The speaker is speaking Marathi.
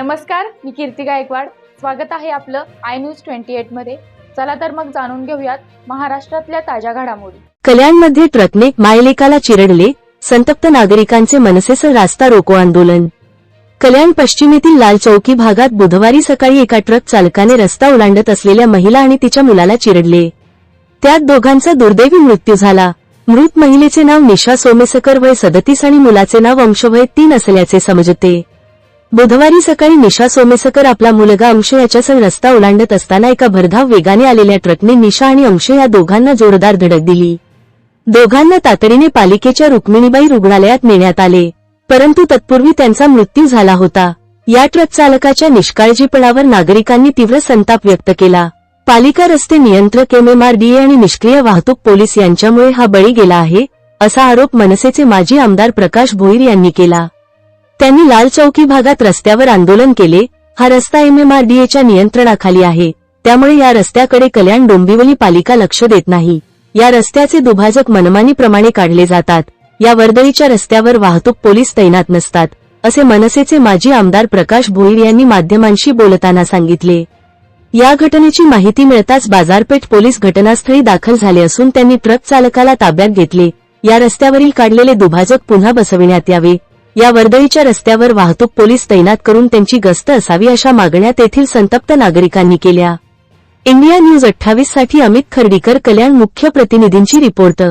नमस्कार मी कीर्ती गायकवाड. स्वागत आहे आपलं आय न्यूज ट्वेंटी एटमध्ये. चला तर मग जाणून घेऊयात महाराष्ट्रातल्या ताज्या घडामोडी. कल्याणमध्ये ट्रकने मायलेकाला चिरडले संतप्त नागरिकांचे मनसेसह रास्ता रोको आंदोलन. कल्याण पश्चिमेतील लाल चौकी भागात बुधवारी सकाळी एका ट्रक चालकाने रस्ता ओलांडत असलेल्या महिला आणि तिच्या मुलाला चिरडले. त्यात दोघांचा दुर्दैवी मृत्यू झाला. मृत महिलेचे नाव निशा सोमेसकर वय सदतीस आणि मुलाचे नाव वंशभय तीन असल्याचे समजते. बुधवारी सकाळी निशा सोमेसकर आपला मुलगा अंश याच्यासह रस्ता ओलांडत असताना एका भरधाव वेगाने आलेल्या ट्रकने निशा आणि अंश या दोघांना जोरदार धडक दिली. दोघांना तातडीने पालिकेच्या रुक्मिणीबाई रुग्णालयात नेण्यात आले. परंतु तत्पूर्वी त्यांचा मृत्यू झाला होता. या ट्रक चालकाच्या निष्काळजीपणावर नागरिकांनी तीव्र संताप व्यक्त केला. पालिका रस्ते नियंत्रक एमएमआरडीए आणि निष्क्रिय वाहतूक पोलीस यांच्यामुळे हा बळी गेला आहे असा आरोप मनसेचे माजी आमदार प्रकाश भोईर यांनी केला. त्यांनी लाल चौकी भागात रस्त्यावर आंदोलन केले. हा रस्ता एमएमआरडीएच्या नियंत्रणाखाली आहे. त्यामुळे या रस्त्याकडे कल्याण डोंबिवली पालिका लक्ष देत नाही. या रस्त्याचे दुभाजक मनमानीप्रमाणे काढले जातात. या वर्दळीच्या रस्त्यावर वाहतूक पोलीस तैनात नसतात असे मनसेचे माजी आमदार प्रकाश भोईर यांनी माध्यमांशी बोलताना सांगितले. या घटनेची माहिती मिळताच बाजारपेठ पोलीस घटनास्थळी दाखल झाले असून त्यांनी ट्रक चालकाला ताब्यात घेतले. या रस्त्यावरील काढलेले दुभाजक पुन्हा बसविण्यात यावे. या वर्दळीच्या रस्त्यावर वाहतूक पोलीस तैनात करून त्यांची गस्त असावी अशा मागण्या तेथील संतप्त नागरिकांनी केल्या. इंडिया न्यूज अठ्ठावीससाठी अमित खर्डीकर कल्याण मुख्य प्रतिनिधींची रिपोर्ट